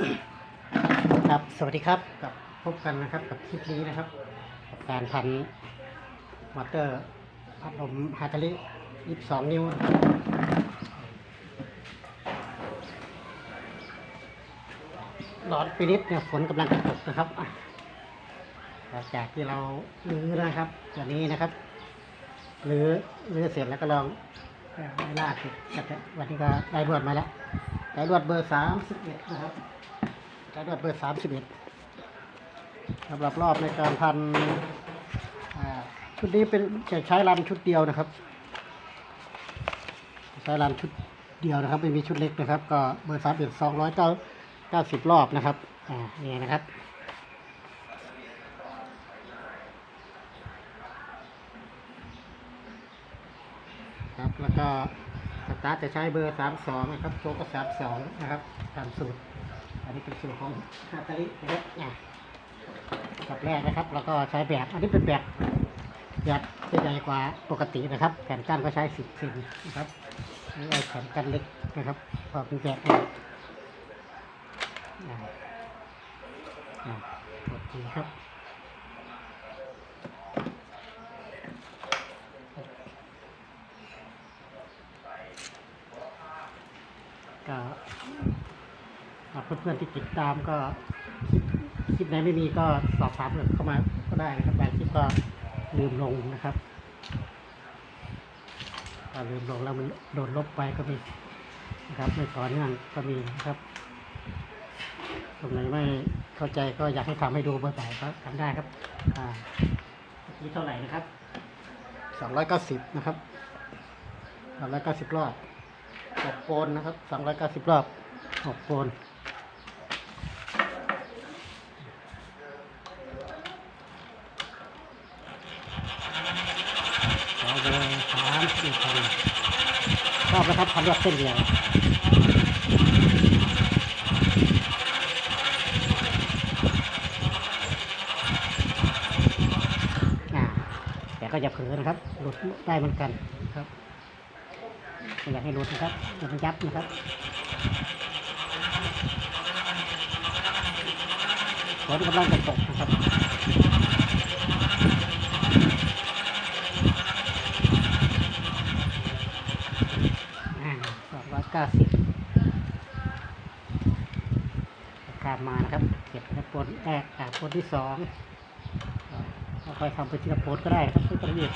ครับสวัสดีครับกับพบกันนะครับกับคลิปนี้นะครับกับการพันมอเตอร์พัดลมฮาตาลิ22 นิ้วนะครับร้อนปีนิดเนี่ยฝนกำลังตกนะครับหลังจากที่เราลื้อนะครับ ตัวนี้นะครับลื้อลื้อเสร็จแล้วก็ลองเอ่อไล่ลากติดกันวันนี้ก็ได้รวดมาแล้ว ได้รวดเบอร์31นะครับใช้รวดเบอร์สามสิบเอ็ดสำหรับรอบในการพันชุดนี้เป็นจะใช้รันชุดเดียวนะครับ ใช้รันชุดเดียวนะครับไม่มีชุดเล็กนะครับ ก็เบอร์สามเอ็ดสองร้อยเก้าเก้าสิบรอบนะครับอ่านี่นะครับครับแล้วก็ ตาร์จะใช้เบอร์สามสองนะครับโชก็สามสองนะครับตามสูตร อันนี้เป็นสูตรของฮาตาลินะครับอะกับแรกนะครับ แล้วก็ใช้แบบอันนี้เป็นแบบแบบจะใหญ่กว่าปกตินะครับแผ่นกั้นก็ใช้สิบเซนนะครับนี่ไอ้แผ่นกั้นเล็กนะครับพอเป็นแบบนี้อ่าอ่ากดทีครับ ก็หาก เพื่อนๆที่ติดตามก็คลิปไหนไม่มีก็สอบถามเข้ามาก็ได้นะครับบางคลิปก็ลืมลงนะครับถ้าลืมลงแล้วมันโดนลบไปก็มีนะครับ ไม่ต่อเนื่องก็มีนะครับตรงไหนไม่เข้าใจก็อยากให้ทำให้ดูบ่อยๆก็ทำได้ครับอ่าเมื่เท่าไหร่นะครับสองร้อยเก้าสิบนะครับสองร้อยเก้าสิบรอบหกโกนนะครับสองร้อยเก้าสิบรอบหกโกน ขอเบอร์สามสี่พันชอบนะครับพันรอบเส้นเดียวแต่ก็อย่าเผลอนะครับ หลุดได้เหมือนกันครับอยากให้หลุดนะครับอย่าไปยับนะครับฝนกำลังจะตกนะครับสองร้อยเก้าสิบกามานะครับ เก็บในโปนแรกอ่าโปนที่สองเราค่อยทำไปทีละโปนก็ได้ครับไม่ต้องรีบ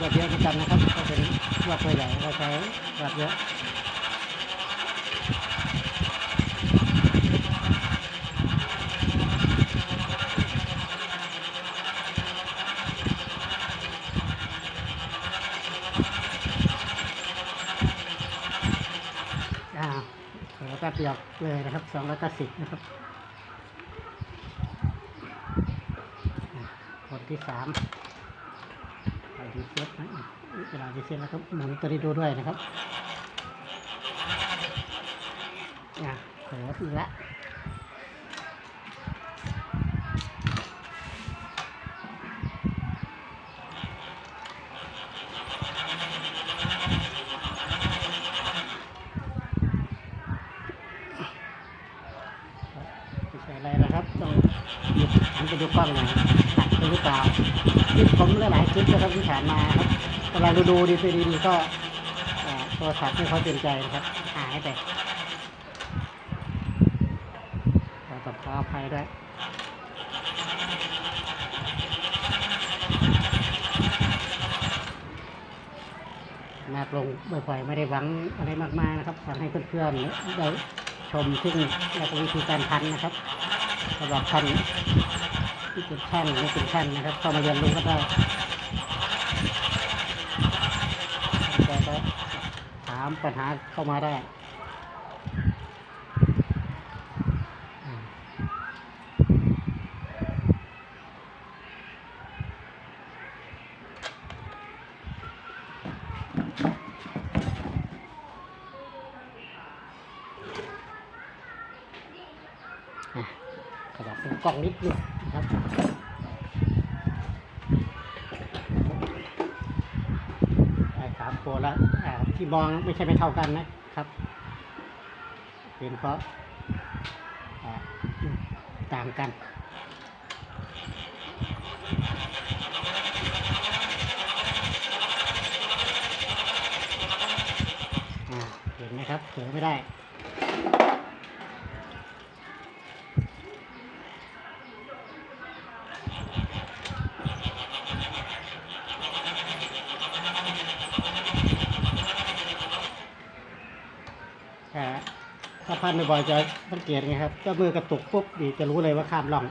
แบบเยอะกันนะครับก็เป็นรอบตัวใหญ่ก็ใช้แบบเยอะอ่าแล้วก็ เดียวเลยนะครับสองร้อยเก้าสิบนะครับคนที่สามไปดีเซตนะเวลาดีเซตแล้วก็หมุนตัวนี้ดูด้วยนะครับอะเผลออีกละไม่ใช่อะไรนะครับ ต้องหยุดหันไปดูกล้องหน่อยหนั กว่าคลิปผมหลายๆคลิปนะครับที่ผ่านมาครับเวลาดูดูดีไปดีก็โทรศัพท์ไม่ค่อยเต็มใจนะครับ หายไปขอขออภัยด้วยมาลงบ่อยๆไม่ได้หวังอะไรมากมายนะครับทำให้เพื่อนๆได้ชมเทคนิคและวิธีการพันนะครับสำหรับท่าน ที่เป็นช่างไม่เป็นช่างนะครับเข้ามาเรียนรู้ก็ได้ถามปัญหาเข้ามาได้อ่าอะขยับเป็นกล้องนิดนึงนะครับ ปรแล้วที่มองไม่ใช่ไม่เท่ากันนะครับเป็นเพราะต่างกันเห็นไหมครับเสือไม่ได้ อ่าถ้า พันบ่อยๆจะสังเกตไงครับถ้ามือกระตุกปุ๊บดีจะรู้เลยว่าข้ามล่อง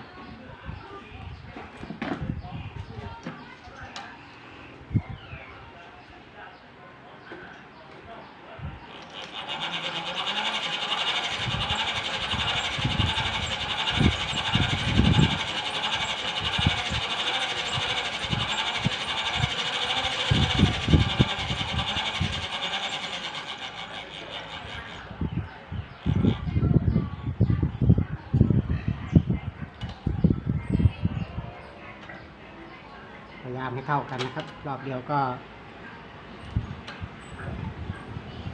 เท่ากันนะครับ รอบเดียวก็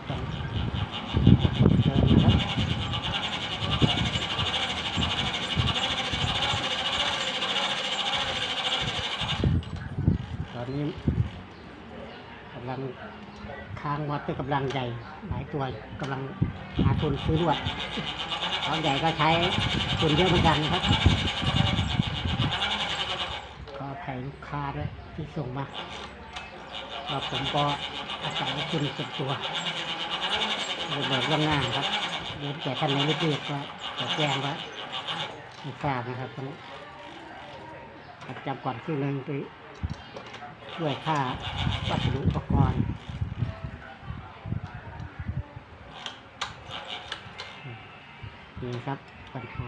ตอนนี้กำลังค้างวัดด้วยกำลังใหญ่หลายตัวกำลังหาทุนซื้อลวดของใหญ่ก็ใช้ทุนเยอะเหมือนกันนะครับ ก็แผงลูกค้าด้วยที่ส่งมาแล้วผมก็อาศัยคุณส่วนตัวเลยบอกล่วงหน้าครับเดี๋ยวแต่ท่านในรีบๆก็จะแจ้งว่าไม่ทรานะครับตรงนี้ประจำก่อนครึ่งหนึ่งไปช่วยค่าวัสดุอุปกรณ์นี่ครับปัญหา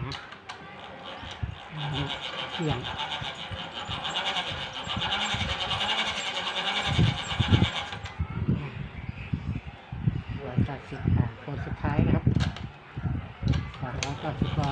เสี่ยง ร้อยเก้าสิบอ่า คนสุดท้ายนะครับสามร้อยเก้าสิบก็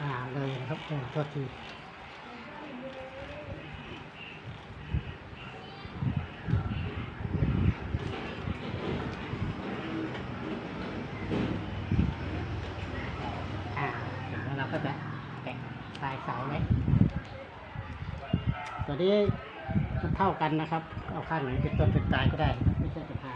อ่าเลยนะครับเออโทษทีอ่าแล้วเราก็จะแกะปลายเสาไว้ ตัวนี้มันเท่ากันนะครับ เอาข้างไหนเป็นต้นเป็นปลายก็ได้ ไม่ใช่ปัญหา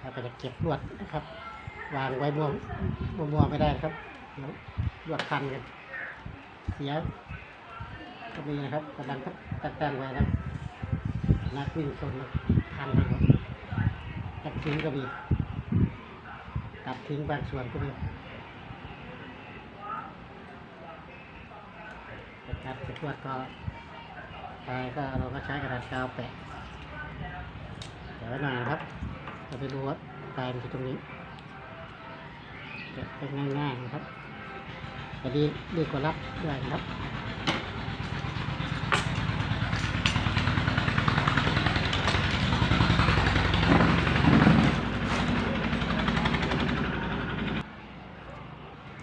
เราก็จะเก็บลวดนะครับ วางไว้มัวมัวๆไม่ได้ครับเดี๋ยวลวดพันกัน เสียก็มีนะครับกำลังตัดแต่งไว้นะนักวิ่งชนนะพันไปหมดตัด ทิ้งก็มี ตัดทิ้งบางส่วนก็มีนะครับเก็บลวดก็ไปก็เราก็ใช้กระดาษกาวแปะเดี๋ยวไว้หน่อยนะครับจะไปดูว่าปลายมันอยู่ตรงนี้จะเป็นง่ายๆนะครับจะดีดีกว่ารับด้วยนะครับ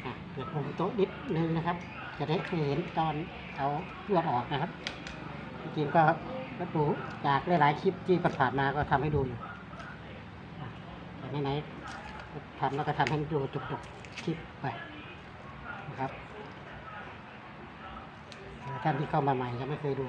อะเดี๋ยวผมโหนึ่งนะครับ จะได้เห็นตอนเอาลวดออกนะครับ จริงก็ก็ดูจากหลายๆคลิปที่ผ่านมาก็ทำให้ดูอยู่แต่ไหนๆทำแล้วก็ทำให้ดูจบๆคลิปไปนะครับท่านที่เข้ามาใหม่ยังไม่เคยดู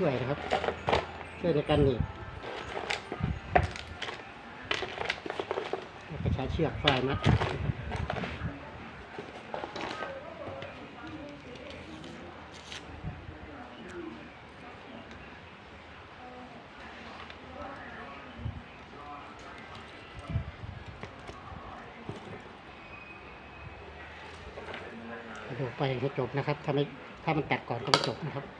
ช่วยนะครับ ช่วยในการหนีบแล้วก็ใช้เชือกฝ้ายมัดดูไปให้จบนะครับ ถ้าไม่ถ้ามันแตกก่อนก็ไม่จบนะครับ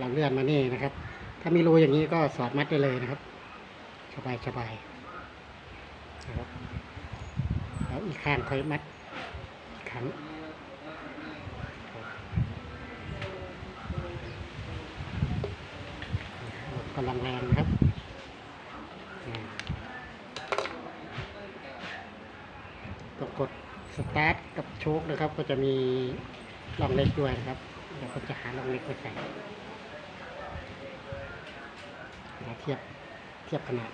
เราเลื่อนมานี่นะครับ ถ้ามีรูอย่างนี้ก็สอดมัดได้เลยนะครับสบายสบายนะครับแล้วอีกข้างค่อยมัดอีกครั้งกำลังแรงนะครับอ่าต้องกดสตาร์ทกับโชคนะครับ ก็จะมีร่องเล็กด้วยนะครับเดี๋ยวผมจะหาร่องเล็กไปใส่ เทียบเทียบขนาด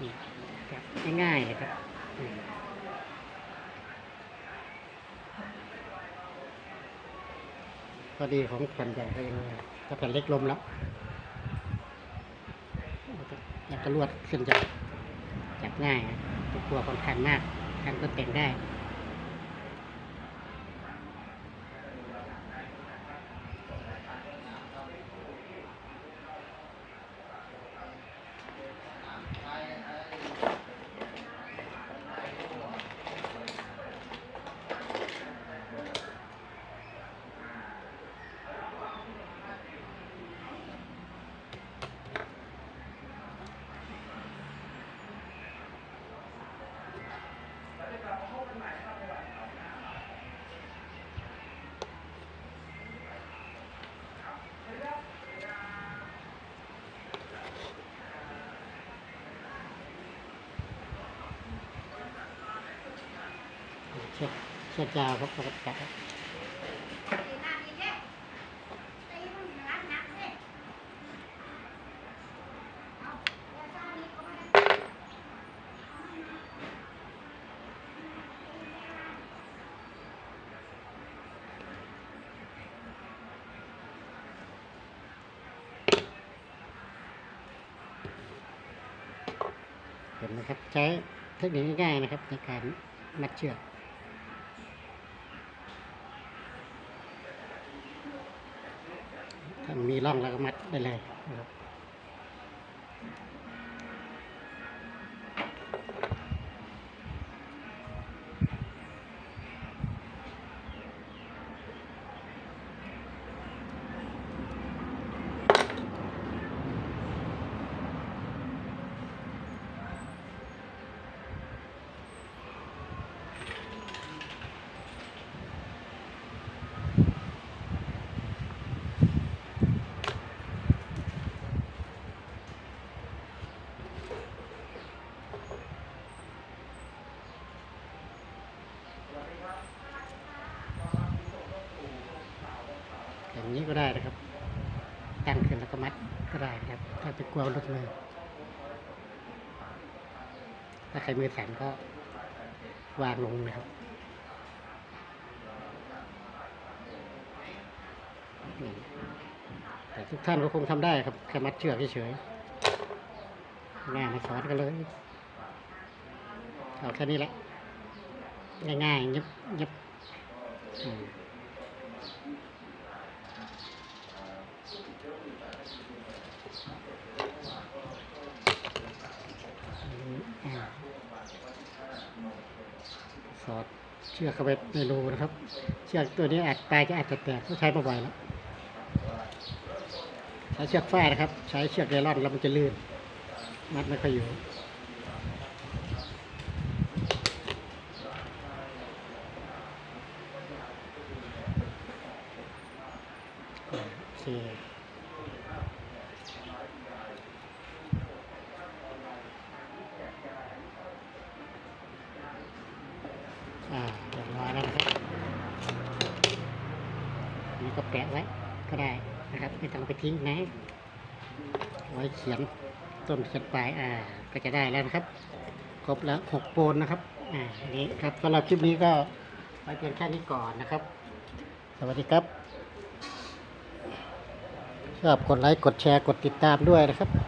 นี่ครับง่ายๆเลยครับพอดีของแผ่นใหญ่ก็ยังถ้าแผ่นเล็กลมแล้วอยากกระลวดขึ้นจะจับง่ายตัวค่อนข้างมาก ทำก็เป็นได้ เชือกเชือกยาครับปกติครับเห็นไหมครับ ใช้เทคนิคง่ายๆนะครับในการมัดเชือก ถ้า มีร่องแล้วก็มัดได้เลยนะครับ ก็ได้นะครับตั้งขึ้นแล้วก็มัดก็ได้นะครับ ถ้าไปกลัวหลุดมือถ้าใครมือสั่นก็วางลงนะครับแต่ทุกท่านก็คงทำได้ครับแค่มัดเชือกเฉยๆง่ายมาสอนกันเลยเอาแค่นี้แหละ ง่ายๆยิบยิบอืม อ่าส อดเชือกเข้าไปในรูนะครับ เชือกตัวนี้อาจปลายจะอาจจะแตกก็ใช้บ่อยแล้วใช้เชือกฝ้ายนะครับ ใช้เชือกไนลอนแล้วมันจะลื่นมัดไม่ค่อยอยู่อ่าโอเค อ่าเรียบร้อยแล้วนะครับนี่ก็แปะไว้ก็ได้นะครับไม่ต้องไปทิ้งนะไว้เขียนต้นเขียนปลายอ่าก็จะได้แล้วนะครับ ครบแล้วหกโปนนะครับอ่าอันนี้ครับสำหรับคลิปนี้ก็ไว้เพียงแค่นี้ก่อนนะครับ สวัสดีครับชอบกดไลค์กดแชร์กดติดตามด้วยนะครับ